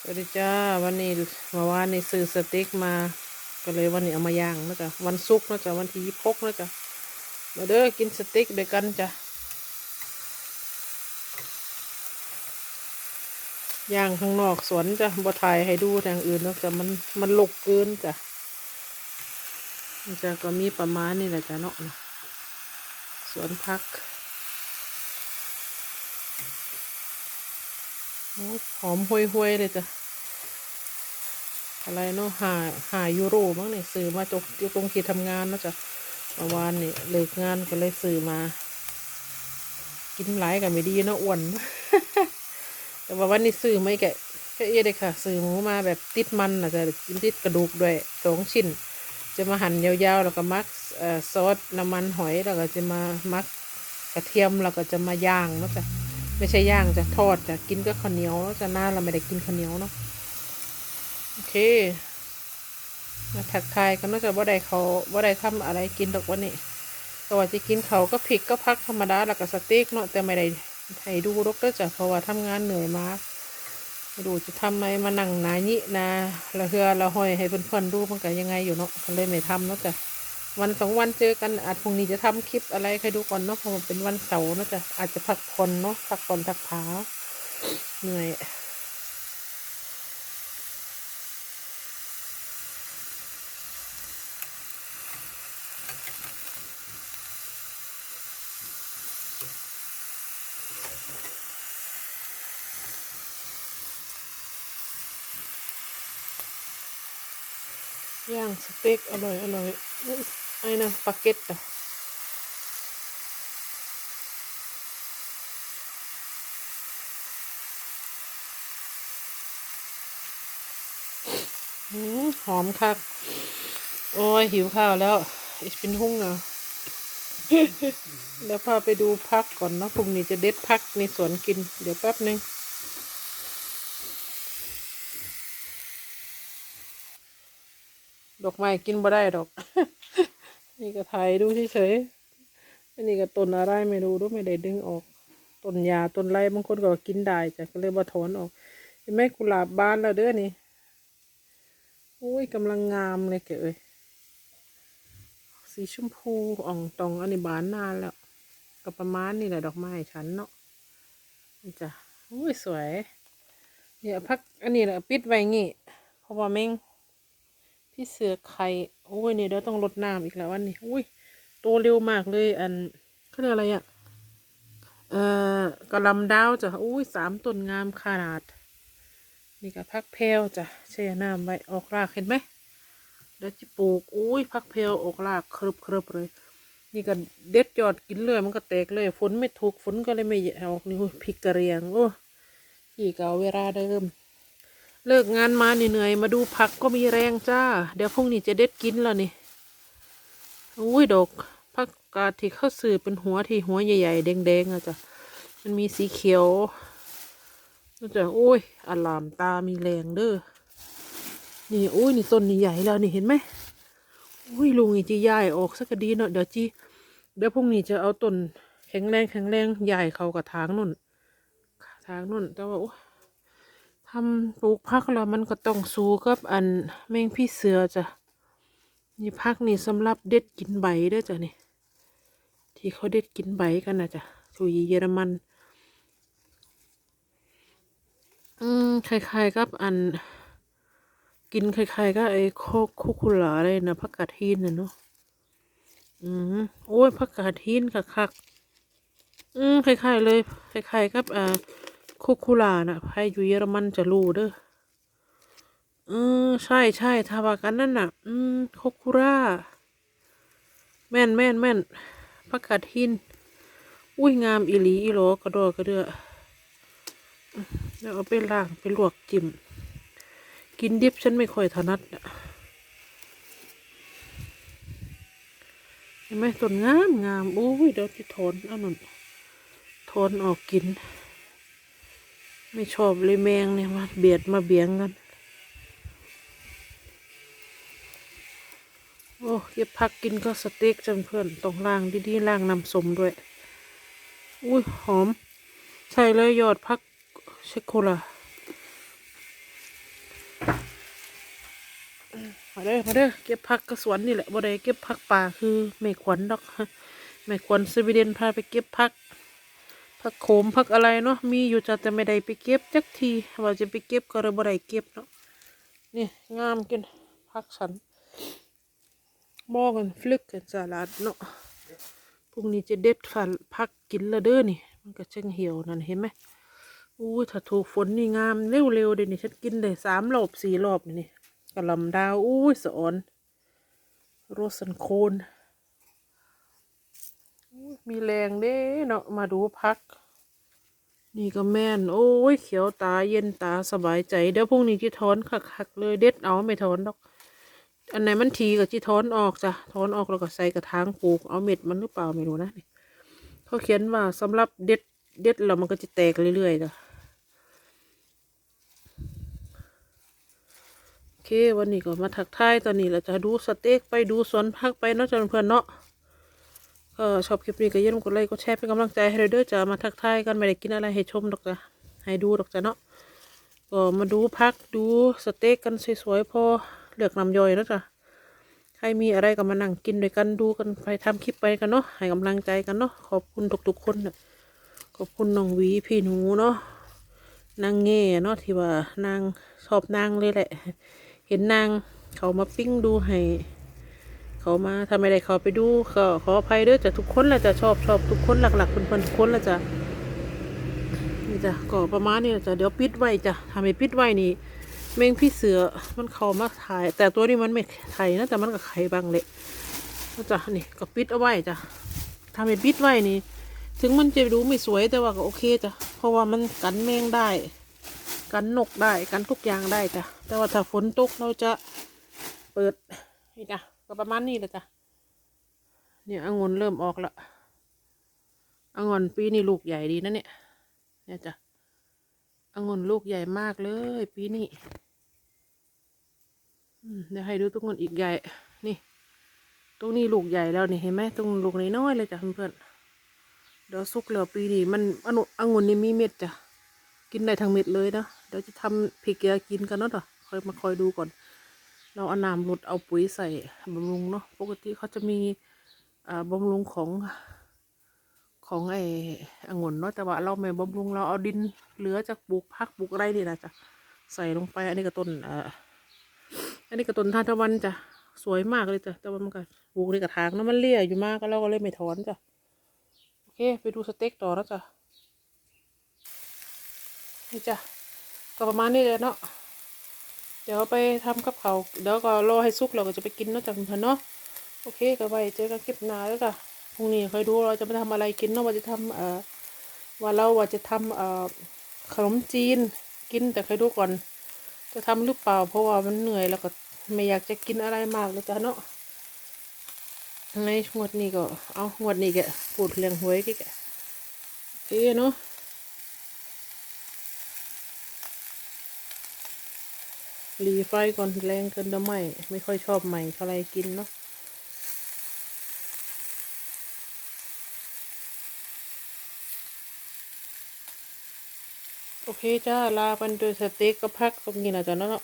สวัสดีจ้าวันนี้เมื่อวานนี้ซื้อสเต็กมา ก็เลยวันนี้เอามาย่างนะจ๊ะวันศุกร์นะจ๊ะวันที่ยี่สิบหกนะจ๊ะมาเด้อกินสเต็กด้วยกันจ้ะย่างข้างนอกสวนจ้ะบ่ถ่ายให้ดูทางอื่นนะจ๊ะมันมันลกเกินจ้ะมันจะก็มีประมาณนี้แหละจ้ะเนาะนะสวนพัก โอ้ย หอมห่วยๆเลยจ้ะ อะไรเนาะหาหายูโรมั้งเนี่ยซื้อมาจกอยู่ตรงที่ทำงานนะจ้ะเมื่อวานนี่เลิกงานก็เลยซื้อมา กินหลายกันไม่ดีเนะอ้วน แต่ว่าวันนี้ซื้อไม่แกะแค่เอ๊ะเลยค่ะ ซื้อหมูมาแบบติดมันนะจ๊ะกินติดกระดูกด้วยสองชิ้น จะมาหั่นยาวๆ แล้วก็มักซอสน้ำมันหอยแล้วก็จะมามักกระเทียมแล้วก็จะมาย่างนะจ้ะ ไม่ใช่ย่างจะทอดจะกินก็ข้าวเหนียวจะหน้าเราไม่ได้กินข้าวเหนียวเนาะโอเคมาถักทายกันนอกจากว่าได้เขาว่าได้ทำอะไรกินดอกวันนี้ก็ว่าจะกินเขาก็พริกก็พักธรรมดาแล้วก็สเต็กเนาะแต่ไม่ได้ให้ดูดอกเด้อจ้ะเพราะว่าทำงานเหนื่อยมากดูจะทำไมมานั่งหนานี้นะละเฮือละห้อยให้เพื่อนๆดูมันก็ยังไงอยู่เนาะก็เลยไม่ทำเนาะจ้ะ วันสองวันเจอกันอาจพรุ่งนี้จะทำคลิปอะไรใครดูก่อนเนาะเพราะมันเป็นวันเสาร์นะจ๊ะอาจจะพักผ่อนเนาะพักผ่อนพักผาเหนื่อย ย่างสเต็กอร่อยอร่อยไอ้นะปาเก็ตอะหอมคัก โอ้ย หิวข้าวแล้ว อีกเป็นหุ่งอะเดี๋ยวพาไปดูพักก่อนนะพรุ่งนี้จะเด็ดพักในสวนกิน เดี๋ยวแป๊บนึง ดอกไม้กินบ่ได้ดอก นี่ก็ถ่ายดูเฉยๆอันนี้ก็ต้นอะไรไม่รู้ด้ไม่ได้ดึงออก ต้นยาต้นไรบางคนก็กินได้จ้ะก็เลยบ่ถอนออกเห็นไหมกุหลาบบานแล้วเด้อนี่อุ้ยกำลังงามเลยเก๋เอ้ยสีชมพูอ่องตองอันนี้บานนานแล้วก็ประมาณนี่แหละดอกไม้ฉันเนาะนี่จ้ะอุ้ยสวยเนี่ยพักอันนี้แหละปิดไว้งี้เพราะว่าแม่ง พี่เสือไข่โอ้ยเนี่ยเดี๋ยวต้องลดน้ำอีกแล้ววันนี้อุ้ยโตเร็วมากเลย อันเขาเรียกอะไรอะ่ะเอ่อกระลำดาวจ้ะอุ้ยสามต้นงามขนาด นี่ก็พักเพลวจ้ะแช่น้ำไว้ออกรากเห็นไหมเดี๋ยวจะปลูกอุ้ยพักเพลวออกรากครึบครึบเลย นี่ก็เด็ดยอดกินเลยมันก็แตกเลยฝนไม่ถูกฝนก็เลยไม่ออกนี่อุ้ยพริกกระเรียงโอ้พี่เก่าเวลาเดิม เลิกงานมาเหนื่อยๆมาดูผักก็มีแรงจ้า เดี๋ยวพรุ่งนี้จะเด็ดกินแล้วนี่อุ้ยดอกผักกาดที่เขาสื่อเป็นหัวที่หัวใหญ่ๆแดงๆอะจ้ะมันมีสีเขียวนะจ้ะโอ้ยอลามตามีแรงเด้อนี่โอ้ยนี่ต้นนี่ใหญ่แล้วนี่เห็นไหมอุ้ยลุงนี่จีย้ายออกสักดีเนาะเดี๋ยวจีเดี๋ยวพรุ่งนี้จะเอาต้นแข็งแรงแข็งแรงใหญ่เขากับทางนุ่นทางนุ่นแต่ว่าโอ้ ทำปลูกพักแล้วมันก็ต้องสู้กับอันแมงพี่เสือจ้ะนี่พักนี่สำหรับเด็ดกินใบเด้วยจ้ะนี่ ที่เขาเด็ดกินใบกันนะจ้ะชูยเยอรมัน อืมคล้ายๆกับอัน กินคล้ายๆกับไอ้โคคุคุลาเลยนะผักกาดฮีนน่ะเนาะอืมโอ้ยผักกาดฮีนคักๆอืมคล้ายๆเลยคล้ายๆกับอ่า คุคุลาน่ะใครอยู่เยอรมันจะรู้เด้อเออใช่ใช่ทาว่ากันนั่นน่ะ อืมคุคุราแม่นแม่นแม่นผักกาดหิน อุ้ยงามอีหลีอีโหลกระโดดกระเดือแล้วเอาไปล้างไปลวกจิ้มกินดิบฉันไม่ค่อยถนัดน่ะเห็นไหมต้นงามงามอุ้ยเดี๋ยวจะถอนอันนั้นถอนออกกิน ไม่ชอบเลยแมงเนี่ยมาเบียดมาเบียงกัน โอ้เก็บพักกินก็สเต็กจนเพื่อนตรงล่างดีๆล่างนำสมด้วย อุ้ยหอม ใส่เลยยอดพักเชโคลามาเด้อมาเด้อเก็บพักกระสวนนี่แหละบ่ได้เก็บพักป่าคือแม่ขวัญดอกแม่ขวัญสวีเดนพาไปเก็บพัก ผักโขมผักอะไรเนาะมีอยู่จ้ะแต่ไม่ได้ไปเก็บจักทีว่าจะไปเก็บก็เลยบ่ได้เก็บเนาะนี่งามกินผักฉันมอกันฟลึกกันสลัดเนาะพรุ่งนี้จะเด็ดฝันผักกินละเด้อนี่ มันก็ช่างเหี่ยวนั่นเห็นไหมอู้ยถ้าถูกฝนนี่งามเร็วๆเดี๋ยวนี้ฉันกินได้สามรอบสี่รอบนี่กะหล่ำดาวอุ้ยสะออนโรสันโคน มีแรงเด้เนาะมาดูพัก นี่ก็แม่น โอ้ย เขียวตาเย็นตาสบายใจ เดี๋ยวพรุ่งนี้จีถอนคักๆเลยเด็ดเอาไม่ถอนดอก อันไหนมันทีก็จีถอนออกจ้ะถอนออกแล้วก็ใส่กระถางปลูกเอาเม็ดมันหรือเปล่าไม่รู้นะนี่เขาเขียนว่าสำหรับเด็ดเด็ดแล้วมันก็จะแตกเรื่อยๆจ้ะโอเควันนี้ก็มาทักทายตอนนี้เราจะดูสเต็กไปดูสวนพักไปเนาะจนเพื่อนเนาะ ก็ชอบคลิปนี้ก็อย่าลืมกดไลค์กดแชร์เป็นกำลังใจให้เราด้วยจะมาทักทายกันไม่ได้กินอะไรให้ชมดอกจ้ะให้ดูดอกจ้ะเนาะก็มาดูพักดูสเต็กกันสวยๆพอเลือกนำย่อยนะจ้ะใครมีอะไรก็มานั่งกินด้วยกันดูกันไปทำคลิปไปกันเนาะให้กำลังใจกันเนาะขอบคุณทุกๆคนนะขอบคุณน้องวีพี่หนูเนาะนางเง่เนาะที่ว่านางชอบนางเลยแหละ เห็นนางเขามาปิ้งดูให้ เขามาทำไม่ได้เขาไปดูก็ขออภัยเด้อจ้ะทุกคนแหละจะชอบชอบทุกคนหลักๆเพื่อนๆทุกคนแหละจ้ะนี่จ้ะก็ประมาณนี้แหละจ้ะเดี๋ยวปิดไว้จ้ะทำให้ปิดไว้นี่แมงพี่เสือมันเข้ามาถ่าย แต่ตัวนี้มันไม่ไข่นะแต่มันก็ไข่บางเละนะจ้ะนี่ก็ปิดเอาไว้จ้ะทำให้ปิดไว้นี่ ถึงมันจะดูไม่สวยแต่ว่าก็โอเคจ้ะเพราะว่ามันกันแมงได้ กันนกได้กันทุกอย่างได้จ้ะแต่ว่าถ้าฝนตกเราจะเปิดนี่จ้ะ ก็ประมาณนี้แหละจ้ะเนี่ยองุ่นเริ่มออกละองุ่นปีนี้ลูกใหญ่ดีนะเนี่ย เนี่ยจ้ะองุ่นลูกใหญ่มากเลย ปีนี้เดี๋ยวให้ดูตรงนู้นอีกใหญ่ นี่ ตรงนี้ลูกใหญ่แล้วนี่เห็นไหมตรงลูกน้อยๆเลยจ้ะเพื่อนๆเดี๋ยวสุกแล้วปีนี้มันอนุองุ่นนี่มีเม็ดจ้ะกินได้ทั้งเม็ดเลยนะเดี๋ยวจะทำพริกเกลือกินกันเนาะต่อคอยมาคอยดูก่อน เราเอาน้ำลดเอาปุ๋ยใส่บำรุงเนาะปกติเขาจะมีอ่าบำรุงของของไอ้องุ่นเนาะแต่ว่าเราไม่บำรุงเราเอาดินเหลือจากปลูกพักปลูกอะไรนี่นะจ๊ะใส่ลงไปอันนี้ก็ต้นอ่าอันนี้ก็ต้นทานตะวันจ้ะสวยมากเลยจ้ะแต่ว่ามันก็ปลูกในกระถางเนาะมันเลี่ยอยู่มากก็เราก็เลยไม่ถอนจ้ะโอเค ไปดูสเต็กต่อแล้วจ้ะนี่จ้ะก็ประมาณนี้เลยเนาะ เดี๋ยวไปทำกับเขาเดี๋ยวก็รอให้สุกเราก็จะไปกินเนาะจากเพื่อนเนาะโอเคก็ไว้เจอกันคลิปหน้าแล้วจ้ะพรุ่งนี้คอยดูเราจะไปทำอะไรกินเนาะว่าจะทำเอ่อว่าเราว่าจะทำเอ่อขนมจีนกินแต่คอยดูก่อน จะทำหรือเปล่า เพราะว่ามันเหนื่อยแล้วก็ไม่อยากจะกินอะไรมากเลยจ้ะเนาะในงวดนี้ก็เอางวดนี้แกพูดเรื่องหวยแกโอเคเนาะ รีไฟก่อนแรงเกินเดี๋ยวไหมไม่ค่อยชอบใหม่เท่าไรกินเนาะโอเคจ้า ลากันโดวยสเต็กก็พักตรงนี้นะจ้ะเนาะ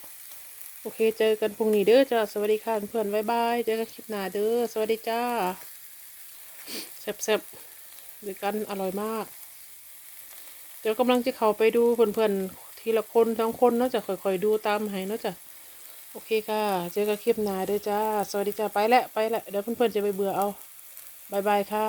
โอเค เจอกันพรุ่งนี้เด้อจ้า สวัสดีค่ะเพื่อนบ๊ายบาย เจอกันคลิปหน้าเด้อ สวัสดีจ้าแซ่บๆด้วยกันอร่อยมาก เดี๋ยวกำลังจะเข้าไปดูเพื่อนๆ ทีละคนทั้งคนเนาะจะค่อยๆดูตามให้เนาะจ้ะโอเคค่ะ เจอกันคลิปหน้าด้วยจ้า สวัสดีจ้า ไปแล้วไปแล้วเดี๋ยวเพื่อนๆจะไปเบื่อเอาบายบายค่ะ